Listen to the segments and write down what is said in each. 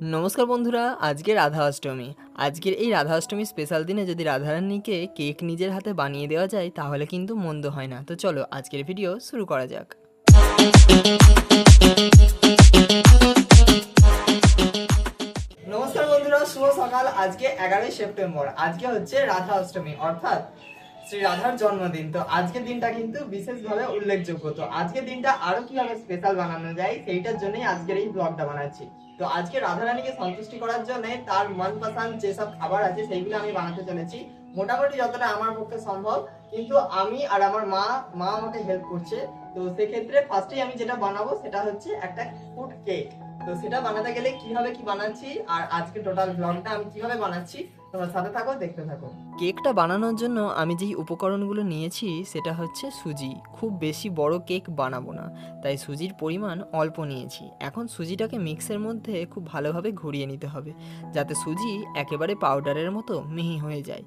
নমস্কার বন্ধুরা, আজকে রাধা অষ্টমী আজকের এই রাধা অষ্টমী স্পেশাল দিনে যদি রাধারানীকে কেক নিজের হাতে বানিয়ে দেওয়া যায়, তাহলে কিন্তু মন্দ হয় না। তো চলো, আজকের ভিডিও শুরু করা যাক। নমস্কার বন্ধুরা, শুভ সকাল। আজকে এগারোই সেপ্টেম্বর। আজকে হচ্ছে রাধা অষ্টমী অর্থাৎ শ্রী রাধার জন্মদিন। তো আজকের দিনটা কিন্তু বিশেষভাবে উল্লেখযোগ্য। তো আজকের দিনটা আরও কীভাবে স্পেশাল বানানো যায়, সেইটার জন্যই আজকের এই ব্লগটা বানাচ্ছি। তো আজকে রাধারানীকে সন্তুষ্টি করার জন্য তার মনপসন্দ যেসব খাবার আছে, সেইগুলো আমি বানাতে চলেছি। মোটামুটি যতটা আমার পক্ষে সম্ভব, কিন্তু আমি আর আমার মা মা আমাকে হেল্প করছে। তো সেক্ষেত্রে ফার্স্টেই আমি যেটা বানাবো, সেটা হচ্ছে একটা ফুড কেক তো সেটা বানাতে গেলে কীভাবে কি বানাচ্ছি আর আজকে টোটাল ব্লগটা আমি কীভাবে বানাচ্ছি, তোমরা সাথে থাকো, দেখতে থাকো। কেকটা বানানোর জন্য আমি যেই উপকরণগুলো নিয়েছি, সেটা হচ্ছে সুজি। খুব বেশি বড় কেক বানাবো না, তাই সুজির পরিমাণ অল্প নিয়েছি। এখন সুজিটাকে মিক্সের মধ্যে খুব ভালোভাবে ঘুরিয়ে নিতে হবে, যাতে সুজি একেবারে পাউডারের মতো মিহি হয়ে যায়।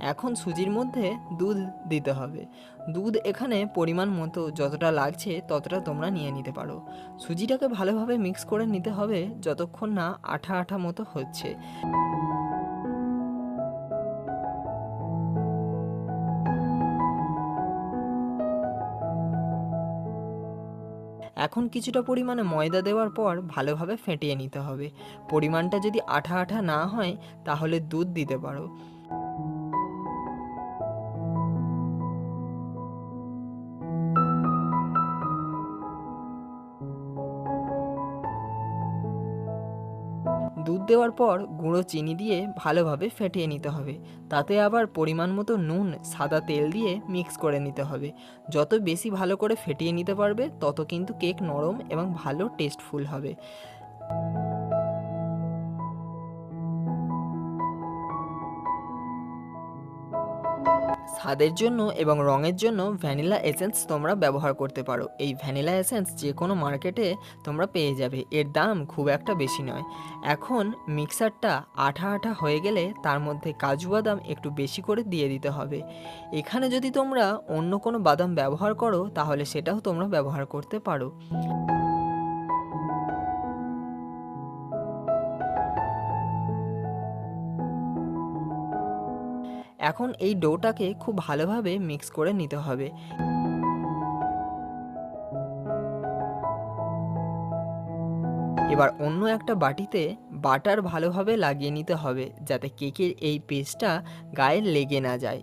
এখন সুজির মধ্যে দুধ দিতে হবে। দুধ এখানে পরিমাণ মতো যতটা লাগছে ততটা তোমরা নিয়ে নিতে পারো। সুজিটাকে ভালোভাবে মিক্স করে নিতে হবে যতক্ষণ না আঠা আঠা মতো হচ্ছে। এখন কিছুটা পরিমাণে ময়দা দেওয়ার পর ভালোভাবে ফেটিয়ে নিতে হবে। পরিমাণটা যদি আঠা আঠা না হয় তাহলে দুধ দিতে পারো। দেওয়ার পর গুঁড়ো চিনি দিয়ে ভালোভাবে ফেটিয়ে নিতে হবে। তাতে আবার পরিমাণ মতো নুন, সাদা তেল দিয়ে মিক্স করে নিতে হবে। যত বেশি ভালো করে ফেটিয়ে নিতে পারবে, তত কিন্তু কেক নরম এবং ভালো টেস্টফুল হবে। স্বাদের জন্য এবং রঙের জন্য ভ্যানিলা এসেন্স তোমরা ব্যবহার করতে পারো। এই ভ্যানিলা এসেন্স যে কোনো মার্কেটে তোমরা পেয়ে যাবে। এর দাম খুব একটা বেশি নয়। এখন মিক্সারটা আঠা আঠা হয়ে গেলে তার মধ্যে কাজু বাদাম একটু বেশি করে দিয়ে দিতে হবে। এখানে যদি তোমরা অন্য কোনো বাদাম ব্যবহার করো, তাহলে সেটাও তোমরা ব্যবহার করতে পারো। এখন এই ডোটাকে খুব ভালোভাবে মিক্স করে নিতে হবে। এবার অন্য একটা বাটিতে বাটার ভালোভাবে লাগিয়ে নিতে হবে, যাতে কেকের এই পেস্টটা গায়ে লেগে না যায়।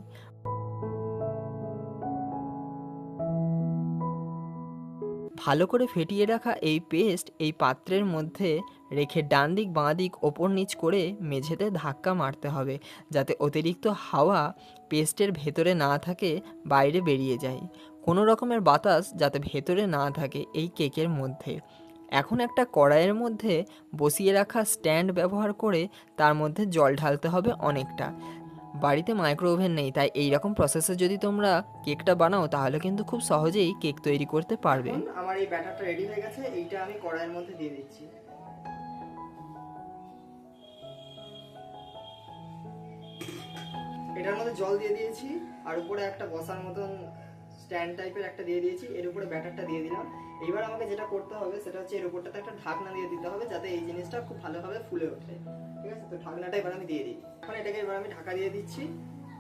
ভালো করে ফেটিয়ে রাখা এই পেস্ট এই পাত্রের মধ্যে রেখে ডান দিক, বাঁ দিক, ওপর নিচ করে মেঝেতে ধাক্কা মারতে হবে যাতে অতিরিক্ত হাওয়া পেস্টের ভেতরে না থাকে, বাইরে বেরিয়ে যায়। কোনো রকমের বাতাস যাতে ভেতরে না থাকে এই কেকের মধ্যে। এখন একটা কড়াইয়ের মধ্যে বসিয়ে রাখা স্ট্যান্ড ব্যবহার করে তার মধ্যে জল ঢালতে হবে অনেকটা। বাড়িতে মাইক্রো ওভেন নেই, তাই এই রকম প্রসেসে যদি তোমরা কেকটা বানাও, তাহলে কিন্তু খুব সহজেই কেক তৈরি করতে পারবে। আমার এই ব্যাটারটা রেডি হয়ে গেছে, এইটা আমি কড়াইয়ের মধ্যে দিয়ে দিচ্ছি। এটার মধ্যে জল দিয়ে দিয়েছি, আর উপরে একটা বসার মতন স্ট্যান্ড টাইপের একটা দিয়ে দিয়েছি, এর উপরে ব্যাটারটা দিয়ে দিলাম। এইবার আমাকে যেটা করতে হবে সেটা হচ্ছে এর উপরটাতে একটা ঢাকনা দিয়ে দিতে হবে, যাতে এই জিনিসটা খুব ভালোভাবে ফুলে ওঠে। ঠিক আছে? তো ঢাকনাটা এবার আমি দিয়ে দিই। এখন এটাকে এবার আমি ঢাকা দিয়ে দিচ্ছি।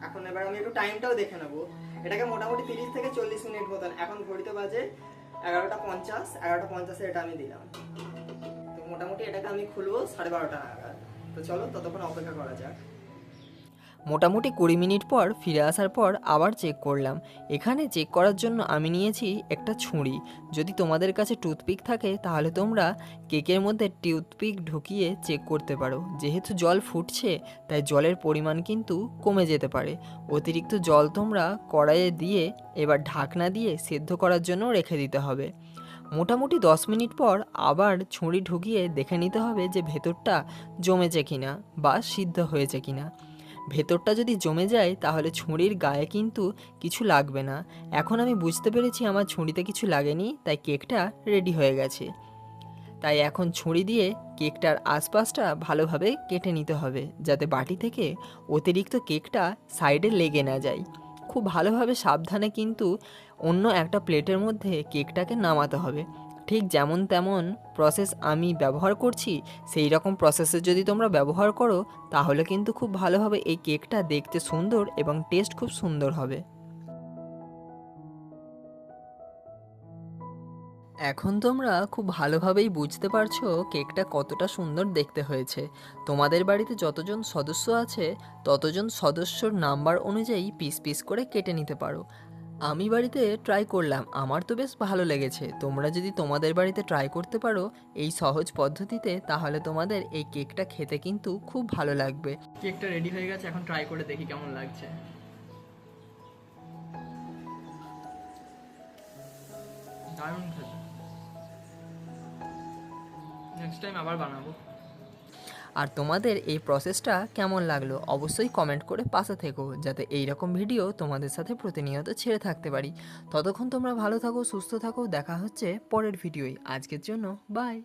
এখন এবার আমি একটু টাইমটাও দেখে নেব। এটাকে মোটামুটি তিরিশ থেকে চল্লিশ মিনিট মতন। এখন ঘড়িতে বাজে এগারোটা পঞ্চাশ। এগারোটা পঞ্চাশে এটা আমি দিলাম। তো মোটামুটি এটাকে আমি খুলবো সাড়ে বারোটা নাগাদ। তো চলো, ততক্ষণ অপেক্ষা করা যাক। মোটামুটি কুড়ি মিনিট পর ফিরে আসার পর আবার চেক করলাম। এখানে চেক করার জন্য আমি নিয়েছি একটা ছুরি। যদি তোমাদের কাছে টুথপিক থাকে, তাহলে তোমরা কেকের মধ্যে টুথপিক ঢুকিয়ে চেক করতে পারো। যেহেতু জল ফুটছে, তাই জলের পরিমাণ কিন্তু কমে যেতে পারে। অতিরিক্ত জল তোমরা কড়াইয়ে দিয়ে, এবার ঢাকনা দিয়ে সেদ্ধ করার জন্য রেখে দিতে হবে। মোটামুটি দশ মিনিট পর আবার ছুরি ঢুকিয়ে দেখে নিতে হবে যে ভেতরটা জমেছে কিনা বা সিদ্ধ হয়েছে কিনা। ভেতরটা যদি জমে যায়, তাহলে ছুরির গায়ে কিন্তু কিছু লাগবে না। এখন আমি বুঝতে পেরেছি আমার ছুরিতে কিছু লাগেনি, তাই কেকটা রেডি হয়ে গেছে। তাই এখন ছুরি দিয়ে কেকটার আশপাশটা ভালোভাবে কেটে নিতে হবে, যাতে বাটি থেকে অতিরিক্ত কেকটা সাইডে লেগে না যায়। খুব ভালোভাবে সাবধানে কিন্তু অন্য একটা প্লেটের মধ্যে কেকটাকে নামাতে হবে। ঠিক যেমন তেমন প্রসেস আমি ব্যবহার করছি, সেই রকম প্রসেসে যদি তোমরা ব্যবহার করো, তাহলে কিন্তু খুব ভালোভাবে এই কেকটা দেখতে সুন্দর এবং টেস্ট খুব সুন্দর হবে। এখন তোমরা খুব ভালোভাবেই বুঝতে পারছ কেকটা কতটা সুন্দর দেখতে হয়েছে। তোমাদের বাড়িতে যতজন সদস্য আছে, ততজন সদস্যর নাম্বার অনুযায়ী পিস পিস করে কেটে নিতে পারো। আমি বাড়িতে ট্রাই করলাম। আমার তো বেশ ভালো লেগেছে। তোমরা যদি তোমাদের বাড়িতে ট্রাই করতে পারো এই সহজ পদ্ধতিতে, তাহলে তোমাদের এই কেকটা খেতে কিন্তু খুব ভালো লাগবে। কেকটা রেডি হয়ে গেছে, এখন ট্রাই করে দেখি কেমন লাগছে। দারুণ খেতে। নেক্সট টাইম আবার বানাবো। আর তোমাদের এই প্রসেসটা কেমন লাগল অবশ্যই কমেন্ট করে পাশে থেকো, যাতে এই রকম ভিডিও তোমাদের সাথে প্রতিনিয়ত ছেড়ে থাকতে পারি। ততক্ষণ তোমরা ভালো থাকো, সুস্থ থাকো, দেখা হচ্ছে পরের ভিডিওয় আজকের জন্য বাই